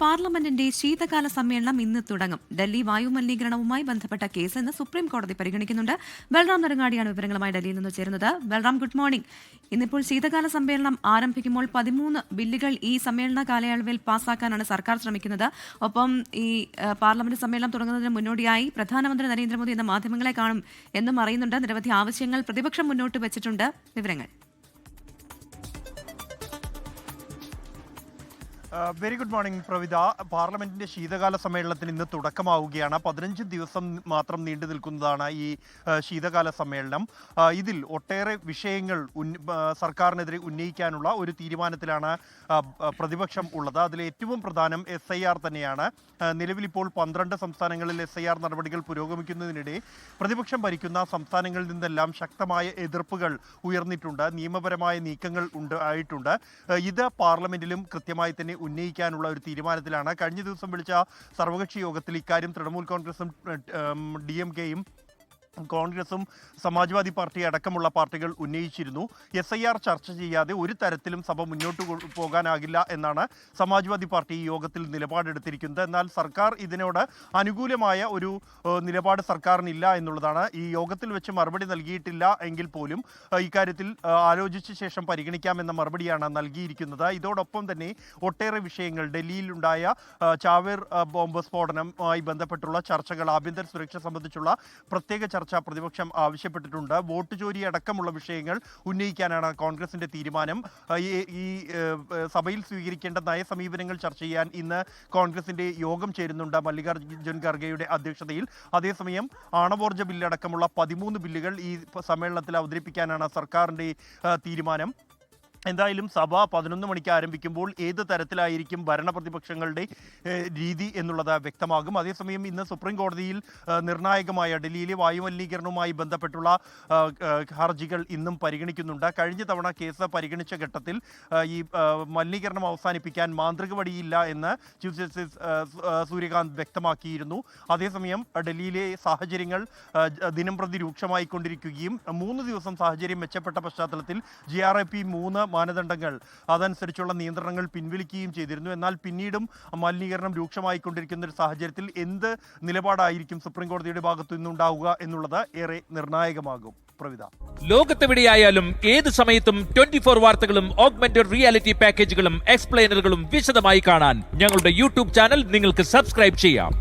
പാർലമെന്റിന്റെ ശീതകാല സമ്മേളനം ഇന്ന് തുടങ്ങും. ഡൽഹി വായു മലിനീകരണവുമായി ബന്ധപ്പെട്ട കേസ് ഇന്ന് സുപ്രീം കോടതി പരിഗണിക്കുന്നുണ്ട്. ബൽറാം നെടുങ്ങാടിയാണ് വിവരങ്ങളുമായി ഡൽഹിയിൽ നിന്ന് ചേരുന്നത്. Balram good morning. ഇന്നിപ്പോൾ ശീതകാല സമ്മേളനം ആരംഭിക്കുമ്പോൾ പതിമൂന്ന് ബില്ലുകൾ ഈ സമ്മേളന കാലയളവിൽ പാസാക്കാനാണ് സർക്കാർ ശ്രമിക്കുന്നത്. ഒപ്പം ഈ പാർലമെന്റ് സമ്മേളനം തുടങ്ങുന്നതിന് മുന്നോടിയായി പ്രധാനമന്ത്രി നരേന്ദ്രമോദി എന്ന മാധ്യമങ്ങളെ കാണും എന്നും അറിയുന്നുണ്ട്. നിരവധി ആവശ്യങ്ങൾ പ്രതിപക്ഷം മുന്നോട്ട് വെച്ചിട്ടുണ്ട്. വിവരങ്ങൾ. Very good morning Pravitha. പാർലമെന്റിന്റെ ശീതകാല സമ്മേളനത്തിന് ഇന്ന് തുടക്കമാവുകയാണ്. പതിനഞ്ച് ദിവസം മാത്രം നീണ്ടു നിൽക്കുന്നതാണ് ഈ ശീതകാല സമ്മേളനം. ഇതിൽ ഒട്ടേറെ വിഷയങ്ങൾ സർക്കാരിനെതിരെ ഉന്നയിക്കാനുള്ള ഒരു തീരുമാനത്തിലാണ് പ്രതിപക്ഷം ഉള്ളത്. അതിൽ ഏറ്റവും പ്രധാനം എസ് ഐ ആർ തന്നെയാണ്. നിലവിലിപ്പോൾ പന്ത്രണ്ട് സംസ്ഥാനങ്ങളിൽ എസ് ഐ ആർ നടപടികൾ പുരോഗമിക്കുന്നതിനിടെ പ്രതിപക്ഷം ഭരിക്കുന്ന സംസ്ഥാനങ്ങളിൽ നിന്നെല്ലാം ശക്തമായ എതിർപ്പുകൾ ഉയർന്നിട്ടുണ്ട്. നിയമപരമായ നീക്കങ്ങൾ ഉണ്ട് ആയിട്ടുണ്ട്. ഇത് പാർലമെന്റിലും കൃത്യമായി തന്നെ ഉന്നയിക്കാനുള്ള ഒരു തീരുമാനത്തിലാണ്. കഴിഞ്ഞ ദിവസം വിളിച്ച സർവകക്ഷി യോഗത്തിൽ ഇക്കാര്യം തൃണമൂൽ കോൺഗ്രസും ഡി എം കെയും കോൺഗ്രസും സമാജ്വാദി പാർട്ടി അടക്കമുള്ള പാർട്ടികൾ ഉന്നയിച്ചിരുന്നു. എസ് ഐ ആർ ചർച്ച ചെയ്യാതെ ഒരു തരത്തിലും സഭ മുന്നോട്ട് പോകാനാകില്ല എന്നാണ് സമാജ്വാദി പാർട്ടി ഈ യോഗത്തിൽ നിലപാടെടുത്തിരിക്കുന്നത്. എന്നാൽ സർക്കാർ ഇതിനോട് അനുകൂലമായ ഒരു നിലപാട് സർക്കാരിനില്ല എന്നുള്ളതാണ്. ഈ യോഗത്തിൽ വെച്ച് മറുപടി നൽകിയിട്ടില്ല എങ്കിൽ പോലും ഇക്കാര്യത്തിൽ ആലോചിച്ച ശേഷം പരിഗണിക്കാമെന്ന മറുപടിയാണ് നൽകിയിരിക്കുന്നത്. ഇതോടൊപ്പം തന്നെ ഒട്ടേറെ വിഷയങ്ങൾ ഡൽഹിയിലുണ്ടായ ചാവേർ ബോംബ് സ്ഫോടനവുമായി ബന്ധപ്പെട്ടുള്ള ചർച്ചകൾ ആഭ്യന്തര സുരക്ഷ സംബന്ധിച്ചുള്ള പ്രത്യേക ചർച്ച പ്രതിപക്ഷം ആവശ്യപ്പെട്ടിട്ടുണ്ട് വോട്ട് ചോരി അടക്കമുള്ള വിഷയങ്ങൾ ഉന്നയിക്കാനാണ് കോൺഗ്രസിന്റെ തീരുമാനം. ഈ സഭയിൽ സ്വീകരിക്കേണ്ട നയസമീപനങ്ങൾ ചർച്ച ചെയ്യാൻ ഇന്ന് കോൺഗ്രസിന്റെ യോഗം ചേരുന്നുണ്ട് മല്ലികാർജുൻ ഖർഗെയുടെ അധ്യക്ഷതയിൽ. അതേസമയം ആണവോർജ ബില്ലടക്കമുള്ള പതിമൂന്ന് ബില്ലുകൾ ഈ സമ്മേളനത്തിൽ അവതരിപ്പിക്കാനാണ് സർക്കാരിന്റെ തീരുമാനം. എന്തായാലും സഭ പതിനൊന്ന് മണിക്ക് ആരംഭിക്കുമ്പോൾ ഏത് തരത്തിലായിരിക്കും ഭരണപ്രതിപക്ഷങ്ങളുടെ പ്രതിപക്ഷങ്ങളുടെ രീതി എന്നുള്ളത് വ്യക്തമാകും. അതേസമയം ഇന്ന് സുപ്രീം കോടതിയിൽ നിർണായകമായ ഡൽഹിയിലെ വായുമലിനീകരണവുമായി ബന്ധപ്പെട്ടുള്ള ഹർജികൾ ഇന്നും പരിഗണിക്കുന്നുണ്ട്. കഴിഞ്ഞ തവണ കേസ് പരിഗണിച്ച ഘട്ടത്തിൽ ഈ മലിനീകരണം അവസാനിപ്പിക്കാൻ മാന്ത്രിക വഴിയില്ല എന്ന് ചീഫ് ജസ്റ്റിസ് സൂര്യകാന്ത് വ്യക്തമാക്കിയിരുന്നു. അതേസമയം ഡൽഹിയിലെ സാഹചര്യങ്ങൾ ദിനം പ്രതി രൂക്ഷമായിക്കൊണ്ടിരിക്കുകയും മൂന്ന് ദിവസം സാഹചര്യം മെച്ചപ്പെട്ട പശ്ചാത്തലത്തിൽ ജി ആർ എ പി മൂന്ന് മാനദണ്ഡങ്ങൾ അതനുസരിച്ചുള്ള നിയന്ത്രണങ്ങൾ പിൻവലിക്കുകയും ചെയ്തിരുന്നു. എന്നാൽ പിന്നീടും മലിനീകരണം രൂക്ഷമായിക്കൊണ്ടിരിക്കുന്ന ഒരു സാഹചര്യത്തിൽ എന്ത് നിലപാടായിരിക്കും സുപ്രീം കോടതിയുടെ ഭാഗത്തു നിന്നുണ്ടാവുക എന്നുള്ളത് ഏറെ നിർണായകമാകും. പ്രവിധ ലോകത്തെവിടെയായാലും ഏത് സമയത്തും ട്വന്റി ഫോർ വാർത്തകളും ഓഗ്മെന്റഡ് റിയാലിറ്റി പാക്കേജുകളും എക്സ്പ്ലെയിനറുകളും വിശദമായി കാണാൻ ഞങ്ങളുടെ യൂട്യൂബ് ചാനൽ നിങ്ങൾക്ക് സബ്സ്ക്രൈബ് ചെയ്യാം.